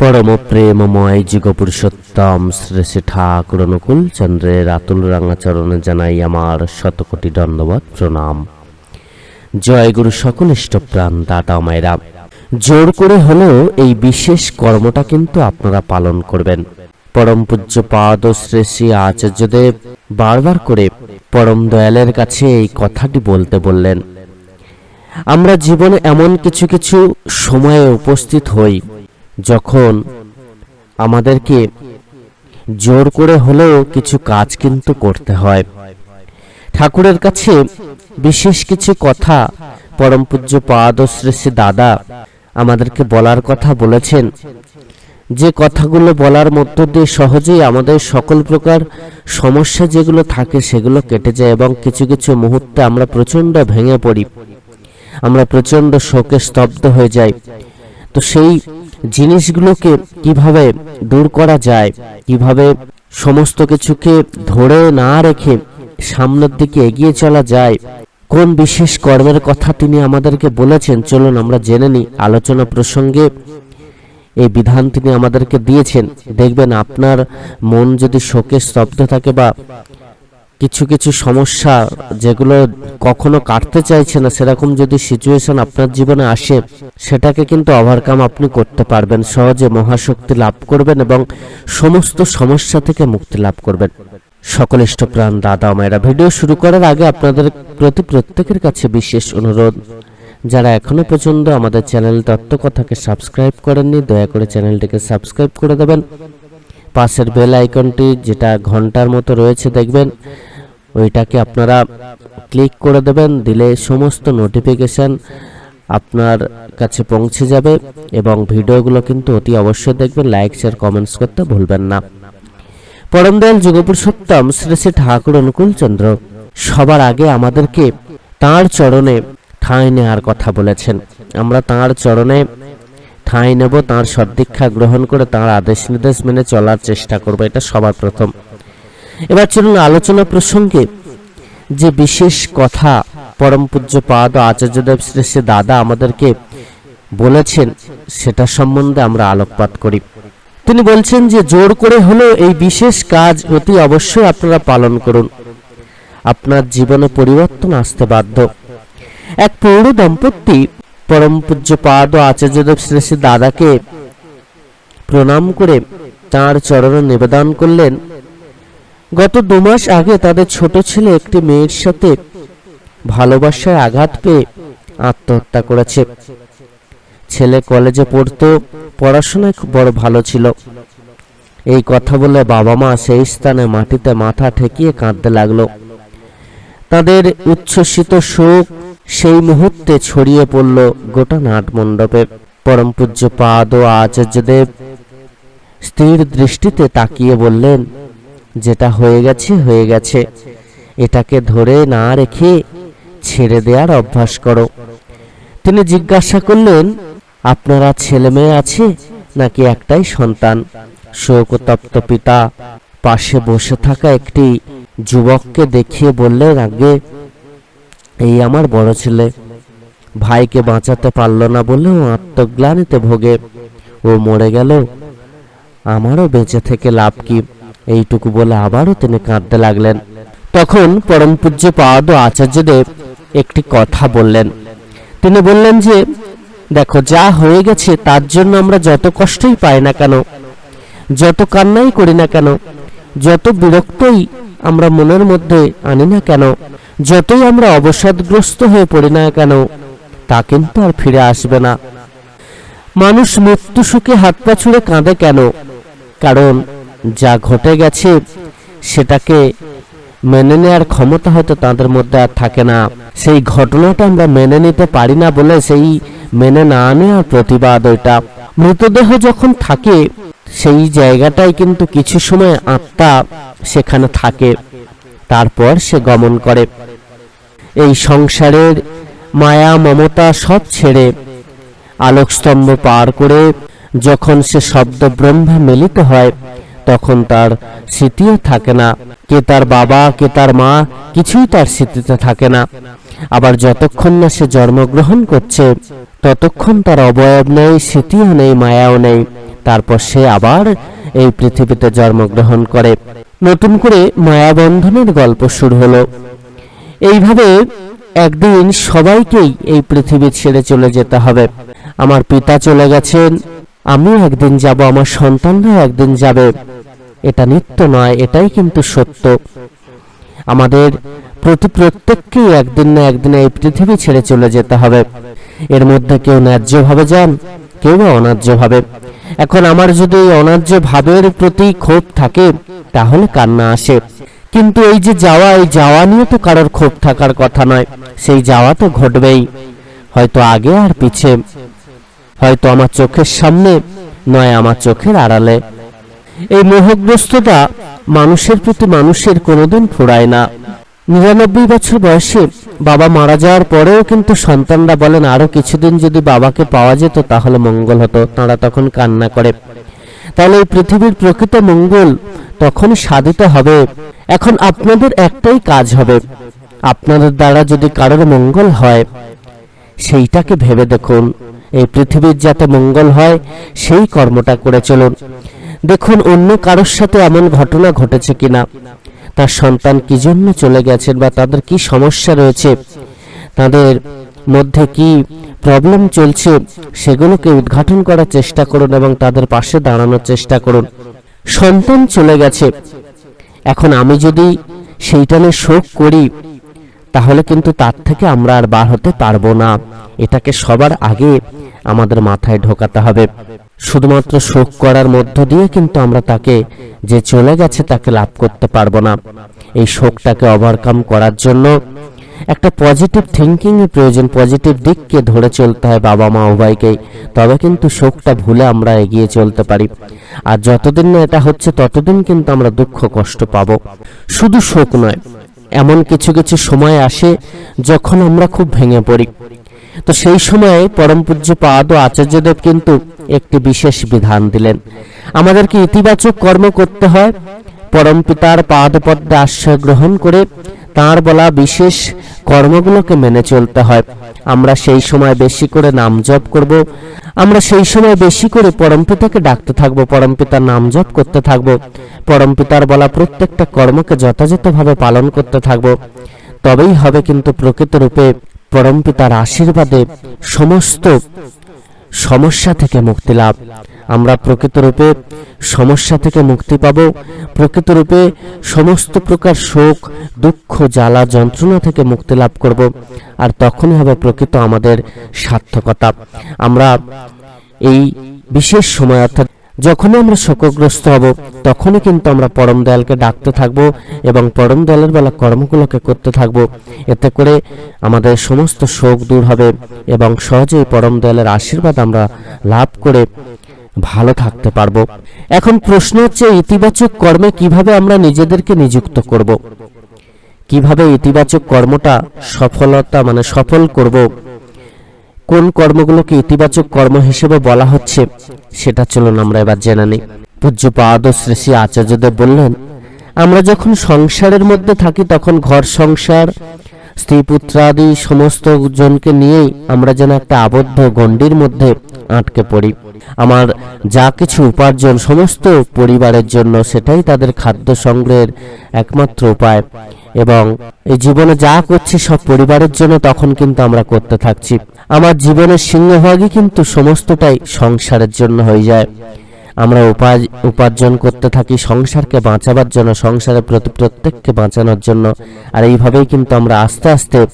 পরম প্রেমময় যুগপুরুষোত্তম শ্রী শ্রী ঠাকুর অনুকূল চন্দ্রের আতুল রাঙাচরণে জানাই আমার শতকোটি দণ্ডবত প্রণাম। জয় গুরু সকল ইষ্টপ্রাণ দাদা মায়েরা। জোর করে হলেও এই বিশেষ কর্মটা কিন্তু আপনারা পালন করবেন। পরম পূজ্য পাদ শ্রী আচার্যদেব বারবার করে পরম দয়ালের কাছে এই কথাটি বলতে বললেন, আমরা জীবনে এমন কিছু কিছু সময়ে উপস্থিত হই যখন আমাদেরকে জোর করে হলেও কিছু কাজ কিন্তু করতে হয়। ঠাকুরের কাছে বিশেষ কিছু কথা পরম পূজ্য পাদ শ্রী শ্রী দাদা আমাদেরকে বলার কথা বলেছেন। যে কথাগুলো বলার মধ্য দিয়ে সহজেই আমাদের সকল প্রকার সমস্যা যেগুলো থাকে সেগুলো কেটে যায় এবং কিছু কিছু মুহূর্তে আমরা প্রচণ্ড ভেঙে পড়ি। আমরা প্রচণ্ড শোকে স্তব্ধ হয়ে যাই। তো সেই জিনিসগুলোকে কীভাবে দূর করা যায়, কীভাবে সমস্ত কিছুকে ধরে না রেখে সামনের দিকে এগিয়ে চলা যায়, কোন বিশেষ কর্মের কথা তিনি আমাদেরকে বলেছেন, চলুন আমরা জেনে নিই। আলোচনা প্রসঙ্গে এই বিধান তিনি আমাদেরকে দিয়েছেন। দেখবেন আপনার মন যদি শোকে স্তব্ধ থাকে বা কিছু কিছু সমস্যা যেগুলো কখনো কাটতে চাইছে না, সেরকম যদি সিচুয়েশন আপনার জীবনে আসে, সেটাকে কিন্তু ওভারকাম আপনি করতে পারবেন। সহজে মহাশক্তি লাভ করবেন এবং সমস্ত সমস্যা থেকে মুক্তি লাভ করবেন। সকল ইষ্টপ্রাণ দাদা মায়েরা ভিডিও শুরু করার আগে আপনাদের প্রতি প্রত্যেকের কাছে বিশেষ অনুরোধ। যারা এখনও পর্যন্ত আমাদের চ্যানেল তত্ত্বকথাকে সাবস্ক্রাইব করেননি, দয়া করে চ্যানেলটিকে সাবস্ক্রাইব করে দেবেন। পাশের বেল আইকনটি যেটা ঘণ্টার মতো রয়েছে, দেখবেন। ওইটাকে আপনারা ক্লিক করে দেবেন, দিলে সমস্ত নোটিফিকেশন আপনার কাছে পৌঁছে যাবে এবং ভিডিওগুলো কিন্তু অতি অবশ্যই দেখবেন, লাইক, শেয়ার, কমেন্টস করতে ভুলবেন না। পরম দয়াল যুগপুরুষোত্তম শ্রী শ্রী ঠাকুর অনুকূল চন্দ্র সবার আগে আমাদেরকে তাঁর চরণে ঠাঁই নেওয়ার কথা বলেছেন। আমরা তাঁর চরণে ঠাঁই নেব, তাঁর সদ্দীক্ষা গ্রহণ করে তাঁর আদেশ নির্দেশ মেনে চলার চেষ্টা করব, এটা সবার প্রথম। এবার চলুন আলোচনা প্রসঙ্গে যে বিশেষ কথা পরম পূজ্য পাদ ও আচার্যদেব শ্রী শ্রী দাদা আমাদেরকে বলেছেন, সেটা সম্বন্ধে আমরা আলোকপাত করি। তিনি বলছেন যে, জোর করে হলেও এই বিশেষ কাজ অতি অবশ্যই আপনারা পালন করুন। আপনার জীবনে পরিবর্তন আসতে বাধ্য। এক পৌর দম্পতি পরম পূজ্য পাদ ও আচার্যদেব শ্রী শ্রী দাদাকে প্রণাম করে তাঁর চরণে নিবেদন করলেন গত দু মাস আগে তাদের ছোট ছেলে একটি মেয়ের সাথে ভালোবাসায় আঘাত পেয়ে আত্মহত্যা করেছে। ছেলে কলেজে পড়তো, পড়াশোনায় বড় ভালো ছিল। এই কথা বলে বাবা মা সেই স্থানে মাটিতে মাথা ঠেকিয়ে কাঁদতে লাগল। তাদের উচ্ছ্বসিত শোক সেই মুহূর্তে ছড়িয়ে পড়ল গোটা নাট মণ্ডপে পরম পূজ্য পাদ ও আচার্যদেব স্থির দৃষ্টিতে তাকিয়ে বললেন যেটা হয়ে গেছে হয়ে গেছে। এটাকে ধরে না রেখে ছেড়ে দেওয়ার অভ্যাস করো। তিনি জিজ্ঞাসা করলেন, আপনারা ছেলে মেয়ে আছে নাকি একটাই সন্তান? শোকতপ্ত পিতা পাশে বসে থাকা একটি যুবককে দেখিয়ে বললেন, আগে এই আমার বড় ছেলে। ভাইকে বাঁচাতে পারল না বলে ও আত্মগ্লানিতে ভোগে। ও মরে গেল। আমারও বেঁচে থেকে লাভ কি? এইটুকু বলে আবারও তিনি কাঁদতে লাগলেন। তখন পরম পূজ্য পাদ ও আচার্যদেব একটি কথা বললেন। তিনি বললেন যে, দেখো, যা হয়ে গেছে তার জন্য আমরা যত কষ্টই পাই না কেন, যত কান্নাই করি না কেন, যত বিরক্তই আমরা মনের মধ্যে আনি না কেন, যতই আমরা অবসাদগ্রস্ত হয়ে পড়ি না কেন, তা কিন্তু আর ফিরে আসবে না। মানুষ মৃত্যু সুখে হাত পা ছুঁড়ে কাঁদে কেন? কারণ যা ঘটে গেছে, সেটাকে মেনে নেওয়ার ক্ষমতা হয়তো তাদের মধ্যে আর থাকে না। সেই ঘটনাটা আমরা মেনে নিতে পারি না বলে সেই মেনে না নেওয়ার প্রতিবাদ ওইটা। মৃতদেহ যখন থাকে, সেই জায়গাটাই কিন্তু কিছু সময় আত্মা সেখানে থাকে। তারপর সে গমন করে। এই সংসারের মায়া, মমতা সব ছেড়ে আলোকস্তম্ভ পার করে যখন সে শব্দ ব্রহ্মে মিলিত হয় তখন তার স্মৃতিও থাকে না। কে তার বাবা, কে তার মা, কিছুই তার স্মৃতিতে থাকে না। আবার যতক্ষণ না সে জন্মগ্রহণ করছে, ততক্ষণ তার অবয়ব নেই, স্মৃতিও নেই, মায়াও নেই। তারপর সে আবার এই পৃথিবীতে জন্মগ্রহণ করে। নতুন করে মায়াবন্ধনের গল্প শুরু হলো। এইভাবে একদিন সবাইকেই এই পৃথিবী ছেড়ে চলে যেতে হবে। আমার পিতা চলে গেছেন, আমিও একদিন যাব, আমার সন্তানরাও একদিন যাবে। এটা নিত্য নয়, এটাই কিন্তু সত্য। আমাদের প্রতি প্রত্যেককেই একদিন না একদিন এই পৃথিবী ছেড়ে চলে যেতে হবে। এর মধ্যে কেউ ন্যায্যভাবে যান, কেউ বা অন্যায্যভাবে। এখন আমার যদি এই অন্যায্য ভাবের প্রতি ক্ষোভ থাকে, তাহলে কান্না আসে। কিন্তু এই যে যাওয়া, এই যাওয়া নিয়ে তো কারোর ক্ষোভ থাকার কথা নয়, সেই যাওয়া তো ঘটবেই। হয়তো আগে আর পিছে। হয়তো আমার চোখের সামনে, নয় আমার চোখের আড়ালে। এই মোহগ্রস্ততা মানুষের প্রতি মানুষের কোনোদিন ফুরায় না। নিরানব্বই বছর বয়সে বাবা মারা যাওয়ার পরেও কিন্তু সন্তানরা বলেন, আরও কিছুদিন যদি বাবাকে পাওয়া যেত তাহলে মঙ্গল হতো। তারা তখন কান্না করে। তাহলে এই পৃথিবীর প্রকৃত মঙ্গল তখন সাধিত হবে। এখন আপনাদের একটাই কাজ হবে। আপনাদের দ্বারা যদি কারোর মঙ্গল হয়, সেইটাকে ভেবে দেখুন। এই পৃথিবীর যাতে মঙ্গল হয়, সেই কর্মটা করে চলুন। দেখুন, অন্য কারোর সাথে এমন ঘটনা ঘটেছে কিনা? তার সন্তান কি জন্য চলে গেছেন বা তাদের কি সমস্যা রয়েছে? তাদের মধ্যে কি প্রবলেম চলছে? সেগুলোকে উদ্ঘাটন করার চেষ্টা করুন এবং তাদের পাশে দাঁড়ানোর চেষ্টা করুন। সন্তান চলে গেছে। এখন আমি যদি সেইটা নিয়ে শোক করি, তাহলে কিন্তু তার থেকে আমরা আর বার হতে পারব না। এটাকে সবার আগে আমাদের মাথায় ঢোকাতে হবে। শুধুমাত্র শোক করার মধ্য দিয়ে কিন্তু আমরা তাকে, যে চলে গেছে তাকে লাভ করতে পারব না। এই শোকটাকে ওভারকাম করার জন্য একটা পজিটিভ থিঙ্কিং এর প্রয়োজন পজিটিভ দিককে ধরে চলতে হয় বাবা মা উভয়কেই। তবে কিন্তু শোকটা ভুলে আমরা এগিয়ে চলতে পারি। আর যতদিন না এটা হচ্ছে, ততদিন কিন্তু আমরা দুঃখ কষ্ট পাবো। শুধু শোক নয়, এমন কিছু কিছু সময় আসে যখন আমরা খুব ভেঙে পড়ি। তো সেই সময়ে পরম পূজ্য পাদ ও আচার্যদেব কিন্তু একটি বিশেষ বিধান দিলেন। আমাদেরকে ইতিবাচক কর্ম করতে হয়। পরম পিতার পাদপদ্মে আশ্রয় গ্রহণ করে তার বলা বিশেষ কর্মগুলোকে মেনে চলতে হয়। আমরা সেই সময় বেশি করে নাম জপ করব। আমরা সেই সময় বেশি করে পরমপিতাকে ডাকতে থাকব পরমপিতার নাম জপ করতে থাকব। পরমপিতার বলা প্রত্যেকটা কর্মকে যথাযথভাবে পালন করতে থাকব। তবেই হবে কিন্তু প্রকৃত রূপে পরমপিতার আশীর্বাদে সমস্ত সমস্যা থেকে মুক্তি লাভ। আমরা প্রকৃতরূপে সমস্যা থেকে মুক্তি পাব। প্রকৃতরূপে সমস্ত প্রকার শোক, দুঃখ, জ্বালা, যন্ত্রণা থেকে মুক্তি লাভ করব। আর তখনই হবে প্রকৃত আমাদের সার্থকতা। আমরা এই বিশেষ সময় অর্থাৎ যখনই আমরা শোকগ্রস্ত হব, তখনই কিন্তু আমরা পরম দয়ালকে ডাকতে থাকব এবং পরম দয়ালের বেলা কর্মগুলোকে করতে থাকব। এতে করে আমাদের সমস্ত শোক দূর হবে এবং সহজেই পরম দয়ালের আশীর্বাদ আমরা লাভ করে ভালো থাকতে পারব। এখন প্রশ্ন হচ্ছে, ইতিবাচক কর্মে কীভাবে আমরা নিজেদেরকে নিযুক্ত করব? কীভাবে ইতিবাচক কর্মটা সফলতা মানে সফল করব? কোন কর্মগুলোকে ইতিবাচক কর্ম হিসেবে বলা হচ্ছে, সেটা চলুন আমরা এবার জেনে নিই। পূজ্যপাদ শ্রী শ্রী আচার্যদেব বললেন, আমরা যখন সংসারের মধ্যে থাকি, তখন ঘর সংসার, স্ত্রী পুত্রাদি সমস্ত জনকে নিয়েই আমরা যেন একটা আবদ্ধ গণ্ডির মধ্যে আটকে পড়ি। আমার যা কিছু উপার্জন, সমস্ত পরিবারের জন্য সেটাই তাদের খাদ্য সংগ্রহের একমাত্র উপায়। এবং এই জীবনে যা করছি সব পরিবারের জন্য তখন কিন্তু আমরা করতে থাকছি। আমার জীবনের সিংহভাগই কিন্তু সমস্তটাই সংসারের জন্য হয়ে যায়। আমরা উপার্জন করতে থাকি সংসারকে বাঁচাবার জন্য, সংসারের প্রতি প্রত্যেককে বাঁচানোর জন্য। আর এইভাবেই কিন্তু আমরা আস্তে আস্তে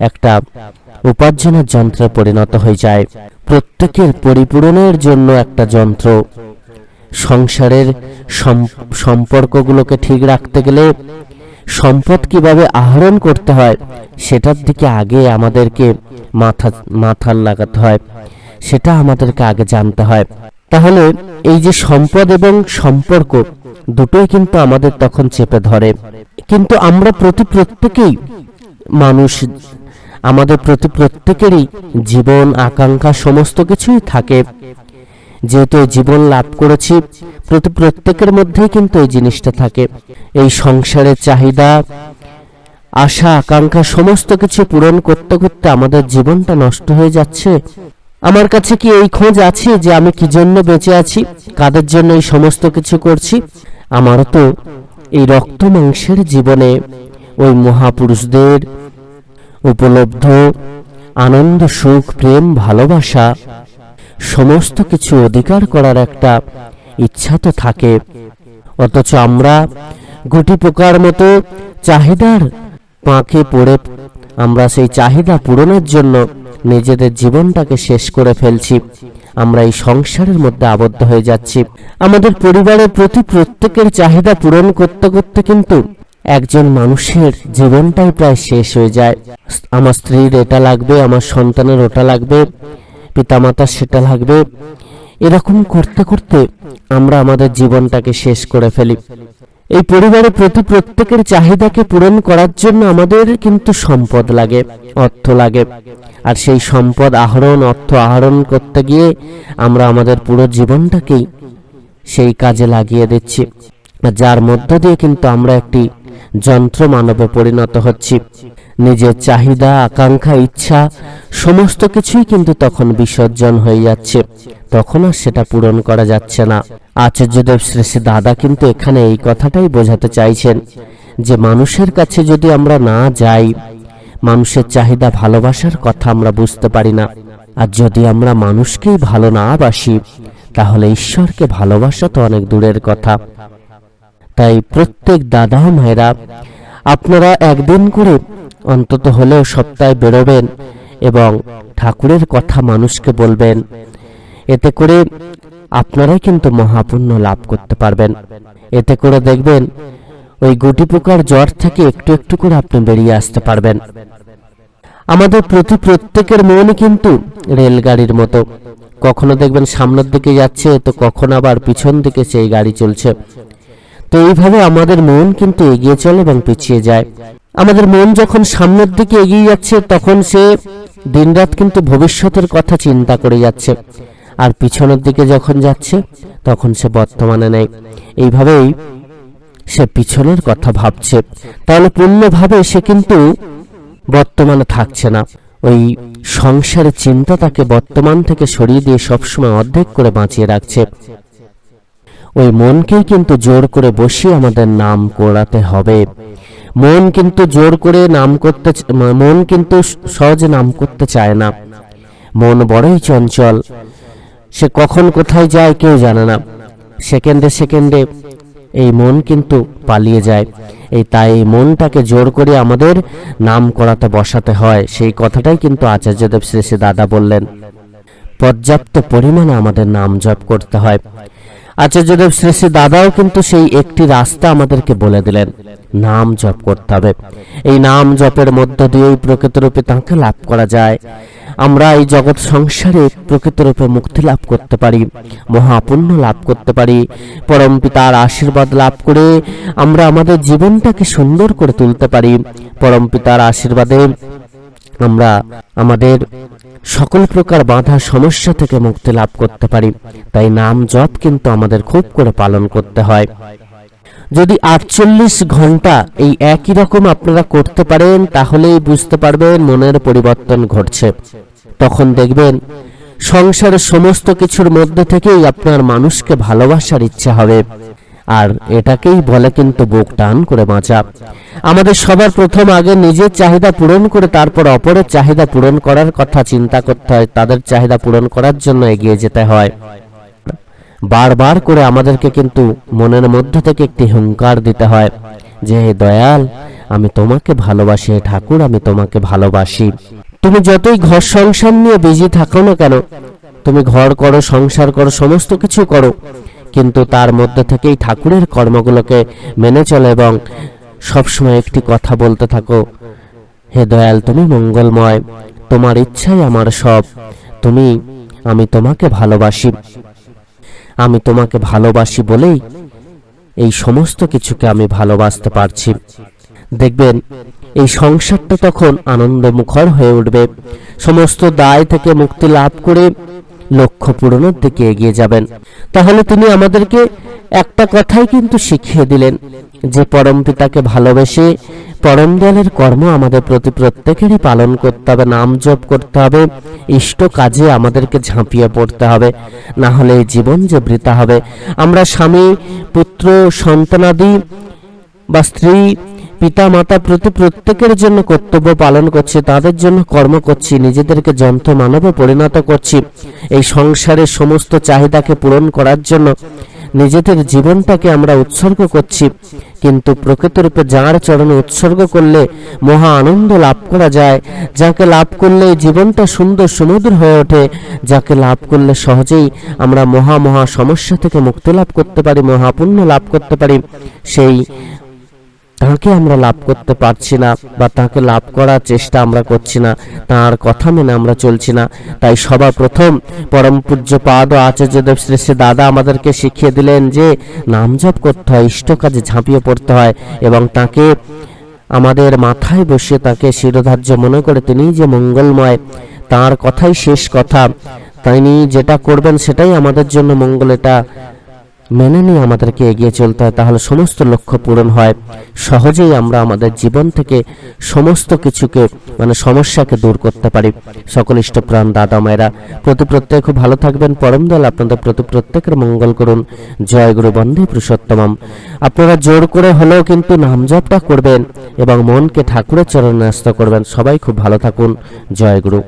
একটা উপার্জনের যন্ত্রে পরিণত হয়ে যায় প্রত্যেকের পরিপূরণের জন্য একটা যন্ত্র। সংসারের সম- সম্পর্কগুলোকে ঠিক রাখতে গেলে সম্পদ কীভাবে আহরণ করতে হয়, সেটার দিকে আগে আমাদেরকে মাথা মাথা লাগাতে হয়, সেটা আমাদেরকে আগে জানতে হয়। তাহলে এই যে সম্পদ এবং সম্পর্ক, দুটোই কিন্তু আমাদের তখন চেপে ধরে। কিন্তু আমরা প্রতি প্রত্যেকেই মানুষ, আমাদের প্রতি প্রত্যেকেরই জীবন, আকাঙ্ক্ষা সমস্ত কিছুই থাকে। যেহেতু জীবন লাভ করেছি প্রতি প্রত্যেকের মধ্যেই কিন্তু এই জিনিসটা থাকে। এই সংসারের চাহিদা, আশা, আকাঙ্ক্ষা, সমস্ত কিছু পূরণ করতে করতে আমাদের জীবনটা নষ্ট হয়ে যাচ্ছে। আমার কাছে কি এই খোঁজ আছে যে আমি কি জন্য বেঁচে আছি? কাদের জন্য এই সমস্ত কিছু করছি? আমার তো এই রক্ত মাংসের জীবনে ওই মহাপুরুষদের উপলব্ধ আনন্দ, সুখ, প্রেম, ভালোবাসা, সমস্ত কিছু অধিকার করার একটা ইচ্ছা তো থাকে। অথচ আমরা গুটি পোকার মতো চাহিদার পাঁকে পড়ে, আমরা সেই চাহিদা পূরণের জন্য নিজেদের জীবনটাকে শেষ করে ফেলছি। আমরা এই সংসারের মধ্যে আবদ্ধ হয়ে যাচ্ছি। আমাদের পরিবারের প্রতি প্রত্যেকের চাহিদা পূরণ করতে করতে কিন্তু একজন মানুষের জীবনটাই প্রায় শেষ হয়ে যায়। আমার স্ত্রীর এটা লাগবে, আমার সন্তানের ওটা লাগবে, পিতামাতার সেটা লাগবে এরকম করতে করতে আমরা আমাদের জীবনটাকে শেষ করে ফেলি। এই পরিবারের প্রতি প্রত্যেকের চাহিদাকে পূরণ করার জন্য আমাদের কিন্তু সম্পদ লাগে, অর্থ লাগে। আর সেই সম্পদ আহরণ, অর্থ আহরণ করতে গিয়ে আমরা আমাদের পুরো জীবনটাকেই সেই কাজে লাগিয়ে দিচ্ছি। যার মধ্য দিয়ে কিন্তু আমরা একটি যন্ত্র মানবে পরিণত হচ্ছি। নিজের চাহিদা, আকাঙ্ক্ষা, ইচ্ছা, সমস্ত কিছুই কিন্তু তখন বিসর্জন হয়ে যাচ্ছে। তখন আর সেটা পূরণ করা যাচ্ছে না। আচার্যদেব শ্রী শ্রী দাদা কিন্তু এখানে এই কথাটাই বোঝাতে চাইছেন যে মানুষের কাছে যদি আমরা না যাই, মানুষের চাহিদা ভালোবাসার কথা আমরা বুঝতে পারি না। আর যদি আমরা মানুষকেই ভালো না বাসি, তাহলে ঈশ্বরকে ভালোবাসা তো অনেক দূরের কথা। তাই প্রত্যেক দাদা মায়েরা, আপনারা একদিন করে অন্তত হলেও সপ্তাহে বেরোবেন এবং ঠাকুরের কথা মানুষকে বলবেন। এতে করে আপনারাই কিন্তু মহাপুণ্য লাভ করতে পারবেন। এতে করে দেখবেন, ওই গুটি পোকার জ্বর থেকে একটু একটু করে আপনি বেরিয়ে আসতে পারবেন। আমাদের প্রতি প্রত্যেকের মন কিন্তু রেলগাড়ির মতো। কখনো দেখবেন সামনের দিকে যাচ্ছে, তো কখনো আবার পিছন দিকে সেই গাড়ি চলছে। তো এইভাবে আমাদের মন কিন্তু এগিয়ে চলে এবং পিছিয়ে যায়। আমাদের মন যখন সামনের দিকে এগিয়ে যাচ্ছে, তখন সে দিনরাত কিন্তু ভবিষ্যতের কথা চিন্তা করে যাচ্ছে। আর পিছনের দিকে যখন যাচ্ছে, তখন সে বর্তমানে নেই। এইভাবেই সে পিছনের কথা ভাবছে। তাহলে পূর্ণভাবে সে কিন্তু বর্তমানে থাকছে না। ওই সংসারের চিন্তা তাকে বর্তমান থেকে সরিয়ে দিয়ে সবসময় অর্ধেক করে বাঁচিয়ে রাখছে। ওই মনকেই কিন্তু জোর করে বসিয়ে আমাদের নাম করাতে হবে। মন কিন্তু জোর করে নাম করতে মন কিন্তু সহজে নাম করতে চায় না। মন বড়ই চঞ্চল। সে কখন কোথায় যায় কেউ জানে না। সেকেন্ডে সেকেন্ডে এই মন কিন্তু পালিয়ে যায়। এই তাই এই মনটাকে জোর করে আমাদের নাম করাতে বসাতে হয়। সেই কথাটাই কিন্তু আচার্যদেব শ্রী শ্রী দাদা বললেন। পর্যাপ্ত পরিমাণে আমাদের নাম জপ করতে হয়। আচার্যদেব শ্রী শ্রী দাদাও কিন্তু সেই একটি রাস্তা আমাদেরকে বলে দিলেন। নাম জপ করতে হবে। এই নাম জপের মধ্য দিয়েই প্রকৃতরূপে তাঁকে লাভ করা যায়। আমরা এই জগৎ সংসারে প্রকৃতরূপে মুক্তি লাভ করতে পারি, মহাপুণ্য লাভ করতে পারি, পরম পিতার আশীর্বাদ লাভ করে আমরা আমাদের জীবনটাকে সুন্দর করে তুলতে পারি। পরম পিতার আশীর্বাদে আমরা আমাদের সকল প্রকার বাধা সমস্যা থেকে মুক্তি লাভ করতে পারি। তাই নাম জপ কিন্তু আমাদের খুব করে পালন করতে হয়। যদি আটচল্লিশ ঘণ্টা এই একই রকম আপনারা করতে পারেন, তাহলেই বুঝতে পারবেন মনের পরিবর্তন ঘটছে। তখন দেখবেন সংসারের সমস্ত কিছুর মধ্যে থেকেই আপনার মানুষকে ভালোবাসার ইচ্ছা হবে। আর এটাকেই বলে কিন্তু বুক টান করে বাঁচা। আমাদের সবার প্রথম আগে নিজের চাহিদা পূরণ করে তারপর অপরের চাহিদা পূরণ করার কথা চিন্তা করতে হয়, তাদের চাহিদা পূরণ করার জন্য এগিয়ে যেতে হয়। বারবার করে আমাদেরকে কিন্তু মনের মধ্যে থেকে একটি হুঙ্কার দিতে হয় যে, হে দয়াল, আমি তোমাকে ভালোবাসি, হে ঠাকুর, আমি তোমাকে ভালোবাসি। তুমি যতই ঘর সংসার নিয়ে বিজি থাকো না কেন, তুমি ঘর করো, সংসার করো, সমস্ত কিছু করো কিন্তু তার মধ্যে থেকেই ঠাকুরের কর্মগুলোকে মেনে চলো এবং সবসময় একটি কথা বলতে থাকো। হে দয়াল, তুমি মঙ্গলময়। তোমার ইচ্ছাই আমার সব। তুমি, আমি তোমাকে ভালোবাসি। আমি তোমাকে ভালোবাসি বলেই এই সমস্ত কিছুকে আমি ভালোবাসতে পারছি। দেখবেন, এই সংসারটা তখন আনন্দমুখর হয়ে উঠবে। সমস্ত দায় থেকে মুক্তি লাভ করে লক্ষ্য পূরণের দিকে এগিয়ে যাবেন। তাহলে তিনি আমাদেরকে একটা কথাই কিন্তু শিখিয়ে দিলেন, যে পরম পিতাকে ভালোবেসে পরম দয়ালের কর্ম আমাদের প্রতি প্রত্যেকেরই পালন করতে হবে, নাম জপ করতে হবে, ইষ্ট কাজে আমাদেরকে ঝাঁপিয়ে পড়তে হবে, না হলে জীবন যে বৃথা হবে। আমরা স্বামী, পুত্র, সন্তানাদি বা স্ত্রী পিতা মাতা প্রতি প্রত্যেকের জন্য কর্তব্য পালন করছি, তাদের জন্য কর্ম করছি, নিজেদেরকে যন্ত্র মানবে পরিণত করছি। এই সংসারের সমস্ত চাহিদাকে পূরণ করার জন্য নিজেদের জীবনটাকে আমরা উৎসর্গ করছি। কিন্তু প্রকৃতরূপে যার চরণে উৎসর্গ করলে মহা আনন্দ লাভ করা যায়। যাকে লাভ করলে জীবনটা সুন্দর সমুদ্র হয়ে ওঠে, যাকে লাভ করলে সহজেই আমরা মহা মহা সমস্যা থেকে মুক্তি লাভ করতে পারি মহাপুণ্য লাভ করতে পারি। সেই তাকে আমরা লাভ করতে পারছি না বা তাকে লাভ করার চেষ্টা আমরা করছি না। তার কথা মেনে আমরা চলছি না। তাই সবার প্রথম পরম পূজ্য পাদ ও আচার্যদেব শ্রী শ্রী দাদা আমাদেরকে শিখিয়ে দিলেন যে নাম জপ করতে হয়, ইষ্ট কাজে ঝাঁপিয়ে পড়তে হয় এবং তাকে আমাদের মাথায় বসে তাকে শিরোধার্য মনে করে তিনি যে মঙ্গলময়, তার কথাই শেষ কথা। তিনি যেটা করবেন সেটাই আমাদের জন্য মঙ্গল, এটা মেনে নিয়ে আমাদেরকে এগিয়ে চলতে হয়, তাহলে সমস্ত লক্ষ্য পূরণ হয়। সহজেই আমরা আমাদের জীবন থেকে সমস্ত কিছুকে মানে সমস্যাকে দূর করতে পারি। সকল ইষ্টপ্রাণ দাদা, মায়েরা, প্রতি প্রত্যেক খুব ভালো থাকবেন। পরম দল আপনাদের প্রতি প্রত্যেকের মঙ্গল করুন। জয় গুরু, বন্দে পুরুষোত্তমম। আপনারা জোর করে হলেও কিন্তু নাম জপটা করবেন এবং মনকে ঠাকুরের চরণে ন্যস্ত করবেন। সবাই খুব ভালো থাকুন। জয় গুরু।